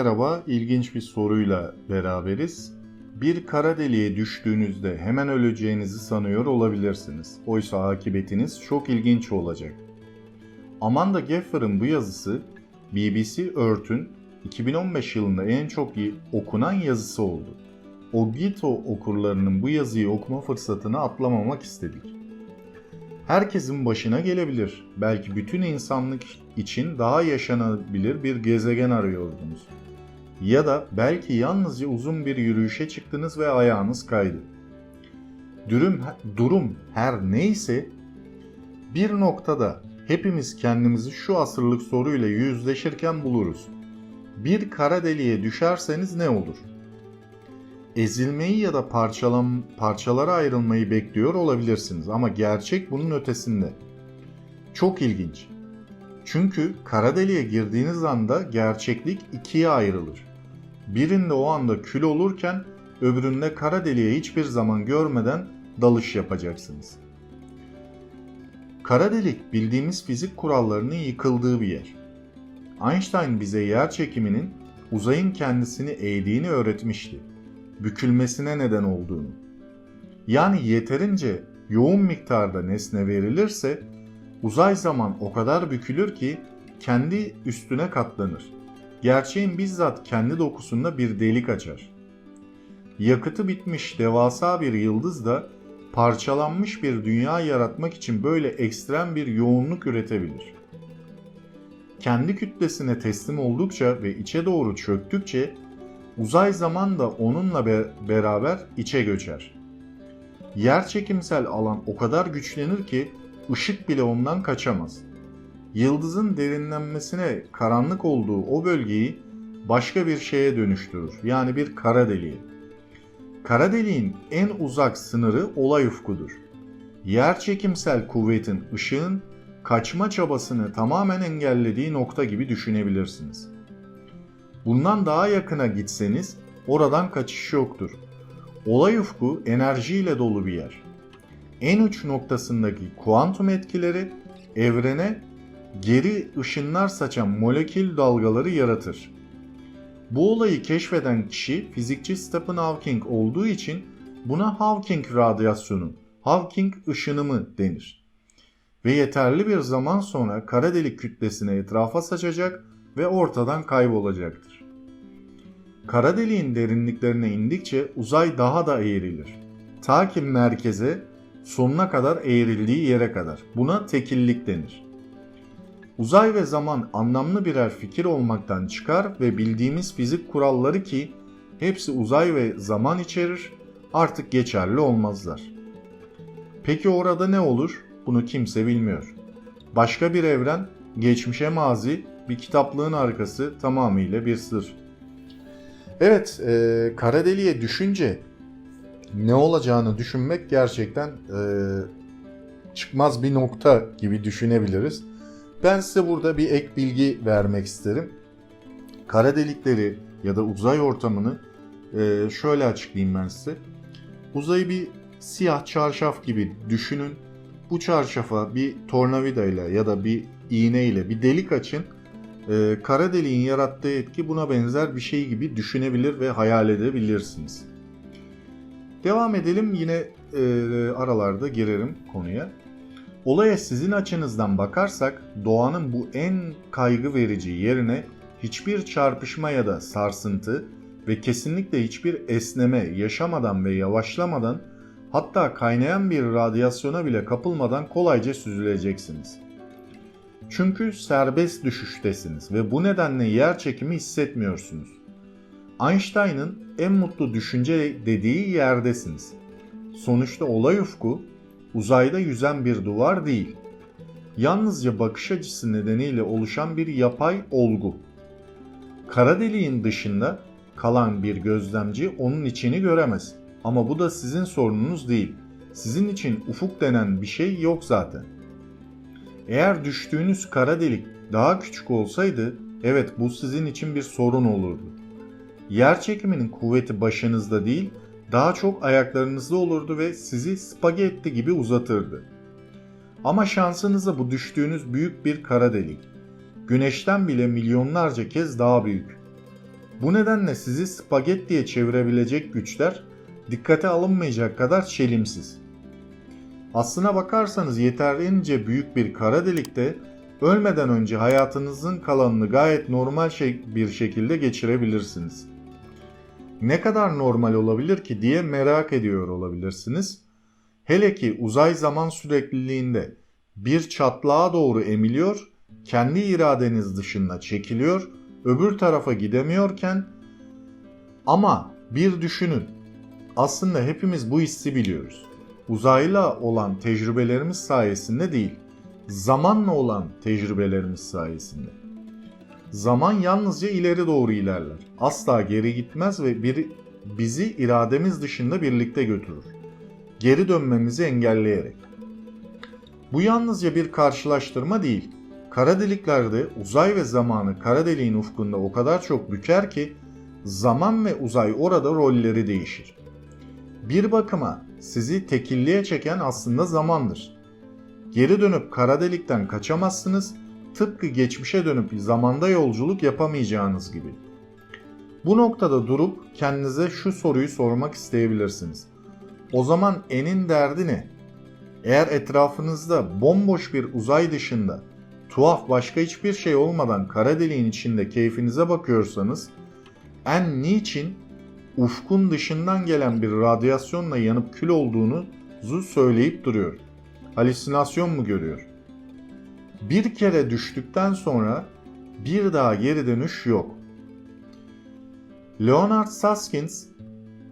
merhaba. İlginç bir soruyla beraberiz. Bir kara deliğe düştüğünüzde hemen öleceğinizi sanıyor olabilirsiniz. Oysa akıbetiniz çok ilginç olacak. Amanda Geffer'ın bu yazısı BBC Earth'ün 2015 yılında en çok okunan yazısı oldu. Ogito okurlarının bu yazıyı okuma fırsatını atlamamak istedik. Herkesin başına gelebilir. Belki bütün insanlık için daha yaşanabilir bir gezegen arıyordunuz. Ya da belki yalnızca uzun bir yürüyüşe çıktınız ve ayağınız kaydı. Durum, durum her neyse bir noktada hepimiz kendimizi şu asırlık soruyla yüzleşirken buluruz. Bir kara deliğe düşerseniz ne olur? ezilmeyi ya da parçalam, parçalara ayrılmayı bekliyor olabilirsiniz ama gerçek bunun ötesinde. Çok ilginç. Çünkü kara deliğe girdiğiniz anda gerçeklik ikiye ayrılır. Birinde o anda kül olurken öbüründe kara deliğe hiçbir zaman görmeden dalış yapacaksınız. Kara delik bildiğimiz fizik kurallarının yıkıldığı bir yer. Einstein bize yer çekiminin uzayın kendisini eğdiğini öğretmişti bükülmesine neden olduğunu. Yani yeterince yoğun miktarda nesne verilirse uzay zaman o kadar bükülür ki kendi üstüne katlanır. Gerçeğin bizzat kendi dokusunda bir delik açar. Yakıtı bitmiş devasa bir yıldız da parçalanmış bir dünya yaratmak için böyle ekstrem bir yoğunluk üretebilir. Kendi kütlesine teslim oldukça ve içe doğru çöktükçe Uzay zaman da onunla be beraber içe göçer. Yer çekimsel alan o kadar güçlenir ki ışık bile ondan kaçamaz. Yıldızın derinlenmesine karanlık olduğu o bölgeyi başka bir şeye dönüştürür. Yani bir kara deliğe. Kara deliğin en uzak sınırı olay ufkudur. Yer çekimsel kuvvetin ışığın kaçma çabasını tamamen engellediği nokta gibi düşünebilirsiniz. Bundan daha yakına gitseniz oradan kaçış yoktur. Olay ufku enerjiyle dolu bir yer. En uç noktasındaki kuantum etkileri evrene geri ışınlar saçan molekül dalgaları yaratır. Bu olayı keşfeden kişi fizikçi Stephen Hawking olduğu için buna Hawking radyasyonu, Hawking ışınımı denir. Ve yeterli bir zaman sonra kara delik kütlesine etrafa saçacak ve ortadan kaybolacaktır. Kara deliğin derinliklerine indikçe uzay daha da eğrilir. Ta ki merkeze sonuna kadar eğrildiği yere kadar. Buna tekillik denir. Uzay ve zaman anlamlı birer fikir olmaktan çıkar ve bildiğimiz fizik kuralları ki hepsi uzay ve zaman içerir artık geçerli olmazlar. Peki orada ne olur? Bunu kimse bilmiyor. Başka bir evren, geçmişe mazi, bir kitaplığın arkası tamamıyla bir sır. Evet, e, kara deliğe düşünce ne olacağını düşünmek gerçekten e, çıkmaz bir nokta gibi düşünebiliriz. Ben size burada bir ek bilgi vermek isterim. Kara delikleri ya da uzay ortamını e, şöyle açıklayayım ben size. Uzayı bir siyah çarşaf gibi düşünün. Bu çarşafa bir tornavida ile ya da bir iğne ile bir delik açın e, kara deliğin yarattığı etki buna benzer bir şey gibi düşünebilir ve hayal edebilirsiniz. Devam edelim yine e, aralarda girerim konuya. Olaya sizin açınızdan bakarsak doğanın bu en kaygı verici yerine hiçbir çarpışma ya da sarsıntı ve kesinlikle hiçbir esneme yaşamadan ve yavaşlamadan hatta kaynayan bir radyasyona bile kapılmadan kolayca süzüleceksiniz. Çünkü serbest düşüştesiniz ve bu nedenle yer çekimi hissetmiyorsunuz. Einstein'ın en mutlu düşünce dediği yerdesiniz. Sonuçta olay ufku uzayda yüzen bir duvar değil. Yalnızca bakış açısı nedeniyle oluşan bir yapay olgu. Kara deliğin dışında kalan bir gözlemci onun içini göremez. Ama bu da sizin sorununuz değil. Sizin için ufuk denen bir şey yok zaten.'' Eğer düştüğünüz kara delik daha küçük olsaydı evet bu sizin için bir sorun olurdu. Yer çekiminin kuvveti başınızda değil daha çok ayaklarınızda olurdu ve sizi spagetti gibi uzatırdı. Ama şansınıza bu düştüğünüz büyük bir kara delik. Güneşten bile milyonlarca kez daha büyük. Bu nedenle sizi spagettiye çevirebilecek güçler dikkate alınmayacak kadar çelimsiz. Aslına bakarsanız yeterince büyük bir kara delikte ölmeden önce hayatınızın kalanını gayet normal şey bir şekilde geçirebilirsiniz. Ne kadar normal olabilir ki diye merak ediyor olabilirsiniz. Hele ki uzay zaman sürekliliğinde bir çatlağa doğru emiliyor, kendi iradeniz dışında çekiliyor, öbür tarafa gidemiyorken ama bir düşünün. Aslında hepimiz bu hissi biliyoruz. Uzayla olan tecrübelerimiz sayesinde değil, zamanla olan tecrübelerimiz sayesinde. Zaman yalnızca ileri doğru ilerler. Asla geri gitmez ve bir, bizi irademiz dışında birlikte götürür. Geri dönmemizi engelleyerek. Bu yalnızca bir karşılaştırma değil. Kara deliklerde uzay ve zamanı kara deliğin ufkunda o kadar çok büker ki zaman ve uzay orada rolleri değişir. Bir bakıma sizi tekilliğe çeken aslında zamandır. Geri dönüp kara delikten kaçamazsınız, tıpkı geçmişe dönüp zamanda yolculuk yapamayacağınız gibi. Bu noktada durup kendinize şu soruyu sormak isteyebilirsiniz. O zaman enin derdi ne? Eğer etrafınızda bomboş bir uzay dışında tuhaf başka hiçbir şey olmadan kara deliğin içinde keyfinize bakıyorsanız en niçin ufkun dışından gelen bir radyasyonla yanıp kül olduğunu söyleyip duruyor. Halüsinasyon mu görüyor? Bir kere düştükten sonra bir daha geri dönüş yok. Leonard Saskins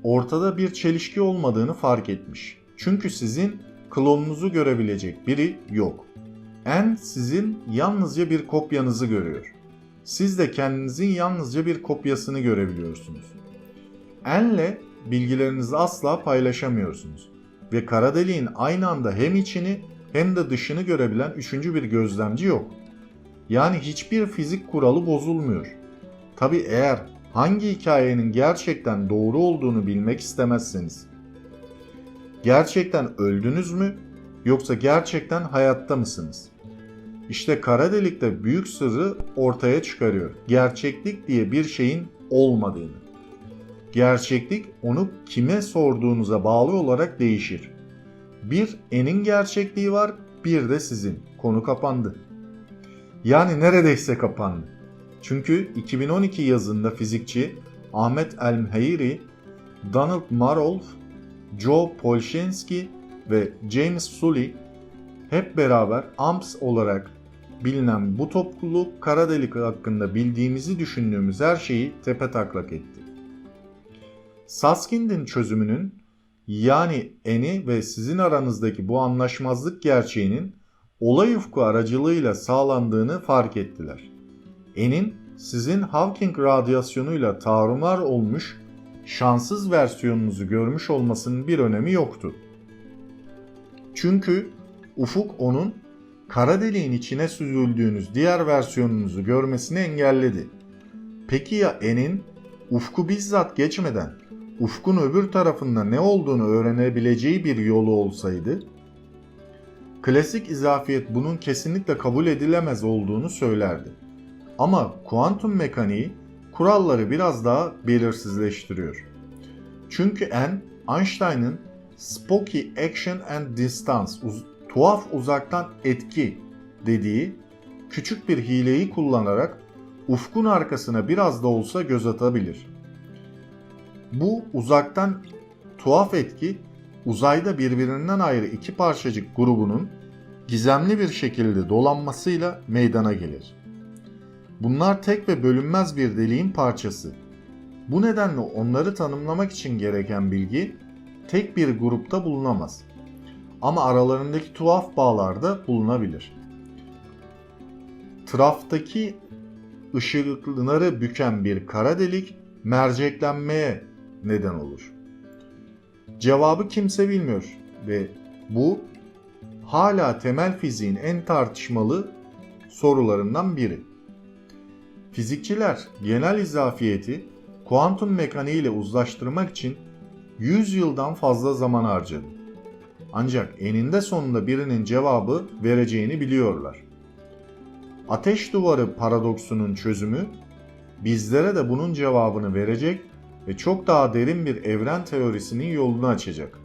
ortada bir çelişki olmadığını fark etmiş. Çünkü sizin klonunuzu görebilecek biri yok. En sizin yalnızca bir kopyanızı görüyor. Siz de kendinizin yalnızca bir kopyasını görebiliyorsunuz. En'le bilgilerinizi asla paylaşamıyorsunuz ve kara deliğin aynı anda hem içini hem de dışını görebilen üçüncü bir gözlemci yok. Yani hiçbir fizik kuralı bozulmuyor. Tabi eğer hangi hikayenin gerçekten doğru olduğunu bilmek istemezseniz. Gerçekten öldünüz mü yoksa gerçekten hayatta mısınız? İşte kara delikte büyük sırrı ortaya çıkarıyor. Gerçeklik diye bir şeyin olmadığını. Gerçeklik onu kime sorduğunuza bağlı olarak değişir. Bir enin gerçekliği var, bir de sizin. Konu kapandı. Yani neredeyse kapandı. Çünkü 2012 yazında fizikçi Ahmet El-Mheyri, Donald Marolf, Joe Polshansky ve James Sully hep beraber AMPS olarak bilinen bu topluluk kara delik hakkında bildiğimizi düşündüğümüz her şeyi tepe taklak etti. Saskind'in çözümünün yani eni ve sizin aranızdaki bu anlaşmazlık gerçeğinin olay ufku aracılığıyla sağlandığını fark ettiler. Enin sizin Hawking radyasyonuyla tarumar olmuş şanssız versiyonunuzu görmüş olmasının bir önemi yoktu. Çünkü ufuk onun kara deliğin içine süzüldüğünüz diğer versiyonunuzu görmesini engelledi. Peki ya Enin ufku bizzat geçmeden ufkun öbür tarafında ne olduğunu öğrenebileceği bir yolu olsaydı? Klasik izafiyet bunun kesinlikle kabul edilemez olduğunu söylerdi. Ama kuantum mekaniği kuralları biraz daha belirsizleştiriyor. Çünkü N, Einstein'ın Spooky Action and Distance, uz- tuhaf uzaktan etki dediği küçük bir hileyi kullanarak ufkun arkasına biraz da olsa göz atabilir. Bu uzaktan tuhaf etki uzayda birbirinden ayrı iki parçacık grubunun gizemli bir şekilde dolanmasıyla meydana gelir. Bunlar tek ve bölünmez bir deliğin parçası. Bu nedenle onları tanımlamak için gereken bilgi tek bir grupta bulunamaz. Ama aralarındaki tuhaf bağlarda bulunabilir. Traftaki ışıkları büken bir kara delik merceklenmeye neden olur. Cevabı kimse bilmiyor ve bu hala temel fiziğin en tartışmalı sorularından biri. Fizikçiler genel izafiyeti kuantum mekaniği ile uzlaştırmak için 100 yıldan fazla zaman harcadı. Ancak eninde sonunda birinin cevabı vereceğini biliyorlar. Ateş duvarı paradoksunun çözümü bizlere de bunun cevabını verecek ve çok daha derin bir evren teorisinin yolunu açacak.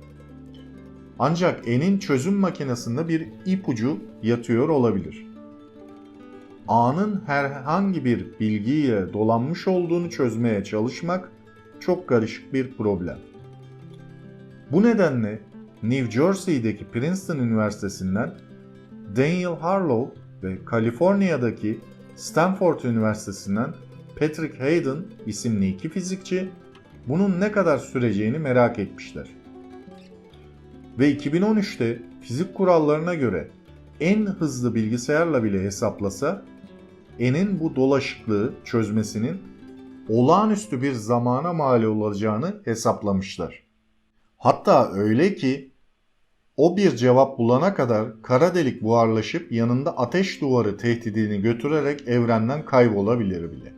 Ancak N'in çözüm makinesinde bir ipucu yatıyor olabilir. A'nın herhangi bir bilgiyle dolanmış olduğunu çözmeye çalışmak çok karışık bir problem. Bu nedenle New Jersey'deki Princeton Üniversitesi'nden Daniel Harlow ve Kaliforniya'daki Stanford Üniversitesi'nden Patrick Hayden isimli iki fizikçi bunun ne kadar süreceğini merak etmişler. Ve 2013'te fizik kurallarına göre en hızlı bilgisayarla bile hesaplasa N'in bu dolaşıklığı çözmesinin olağanüstü bir zamana mal olacağını hesaplamışlar. Hatta öyle ki o bir cevap bulana kadar kara delik buharlaşıp yanında ateş duvarı tehdidini götürerek evrenden kaybolabilir bile.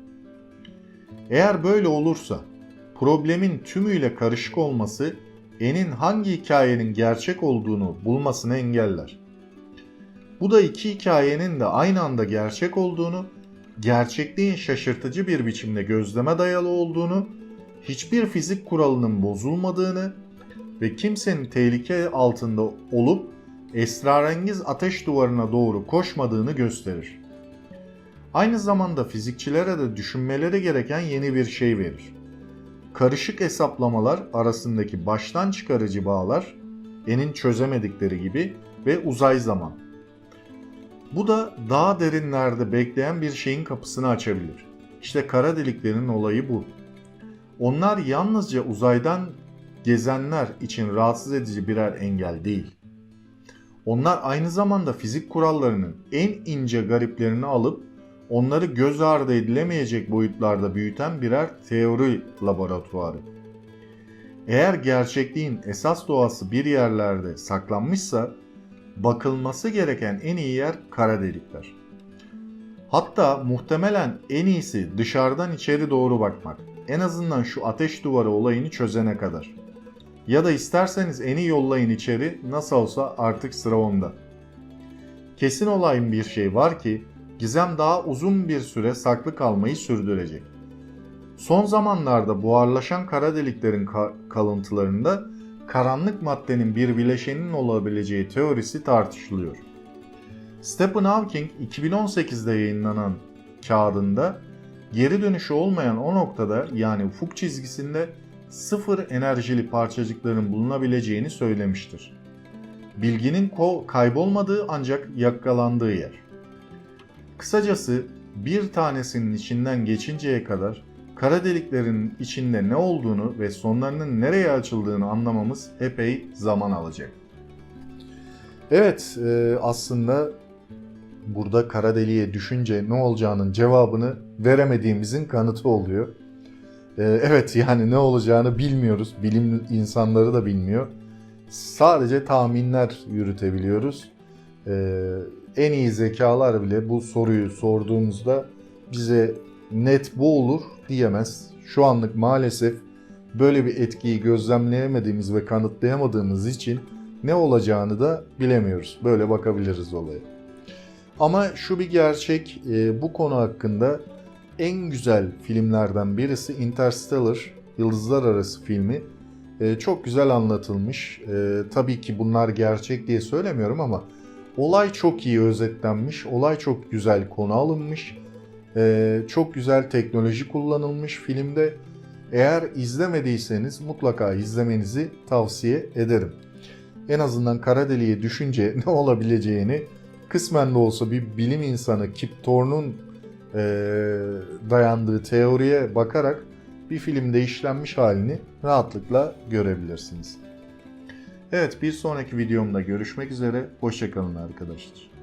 Eğer böyle olursa problemin tümüyle karışık olması N'in hangi hikayenin gerçek olduğunu bulmasını engeller. Bu da iki hikayenin de aynı anda gerçek olduğunu, gerçekliğin şaşırtıcı bir biçimde gözleme dayalı olduğunu, hiçbir fizik kuralının bozulmadığını ve kimsenin tehlike altında olup esrarengiz ateş duvarına doğru koşmadığını gösterir. Aynı zamanda fizikçilere de düşünmeleri gereken yeni bir şey verir. Karışık hesaplamalar arasındaki baştan çıkarıcı bağlar, enin çözemedikleri gibi ve uzay zaman. Bu da daha derinlerde bekleyen bir şeyin kapısını açabilir. İşte kara deliklerin olayı bu. Onlar yalnızca uzaydan gezenler için rahatsız edici birer engel değil. Onlar aynı zamanda fizik kurallarının en ince gariplerini alıp onları göz ardı edilemeyecek boyutlarda büyüten birer teori laboratuvarı. Eğer gerçekliğin esas doğası bir yerlerde saklanmışsa bakılması gereken en iyi yer kara delikler. Hatta muhtemelen en iyisi dışarıdan içeri doğru bakmak. En azından şu ateş duvarı olayını çözene kadar. Ya da isterseniz eni yollayın içeri nasıl olsa artık sıra onda. Kesin olayın bir şey var ki gizem daha uzun bir süre saklı kalmayı sürdürecek. Son zamanlarda buharlaşan kara deliklerin ka- kalıntılarında karanlık maddenin bir bileşenin olabileceği teorisi tartışılıyor. Stephen Hawking 2018'de yayınlanan kağıdında geri dönüşü olmayan o noktada yani ufuk çizgisinde sıfır enerjili parçacıkların bulunabileceğini söylemiştir. Bilginin kaybolmadığı ancak yakalandığı yer. Kısacası bir tanesinin içinden geçinceye kadar kara deliklerin içinde ne olduğunu ve sonlarının nereye açıldığını anlamamız epey zaman alacak. Evet, e, aslında burada kara deliğe düşünce ne olacağının cevabını veremediğimizin kanıtı oluyor. E, evet yani ne olacağını bilmiyoruz. Bilim insanları da bilmiyor. Sadece tahminler yürütebiliyoruz. E, en iyi zekalar bile bu soruyu sorduğumuzda bize net bu olur diyemez. Şu anlık maalesef böyle bir etkiyi gözlemleyemediğimiz ve kanıtlayamadığımız için ne olacağını da bilemiyoruz. Böyle bakabiliriz olaya. Ama şu bir gerçek, e, bu konu hakkında en güzel filmlerden birisi Interstellar, Yıldızlar Arası filmi. E, çok güzel anlatılmış. E, tabii ki bunlar gerçek diye söylemiyorum ama olay çok iyi özetlenmiş, olay çok güzel konu alınmış. Ee, çok güzel teknoloji kullanılmış filmde. Eğer izlemediyseniz mutlaka izlemenizi tavsiye ederim. En azından kara deliğe düşünce ne olabileceğini kısmen de olsa bir bilim insanı Kip Thorne'un e, dayandığı teoriye bakarak bir filmde işlenmiş halini rahatlıkla görebilirsiniz. Evet bir sonraki videomda görüşmek üzere. Hoşçakalın arkadaşlar.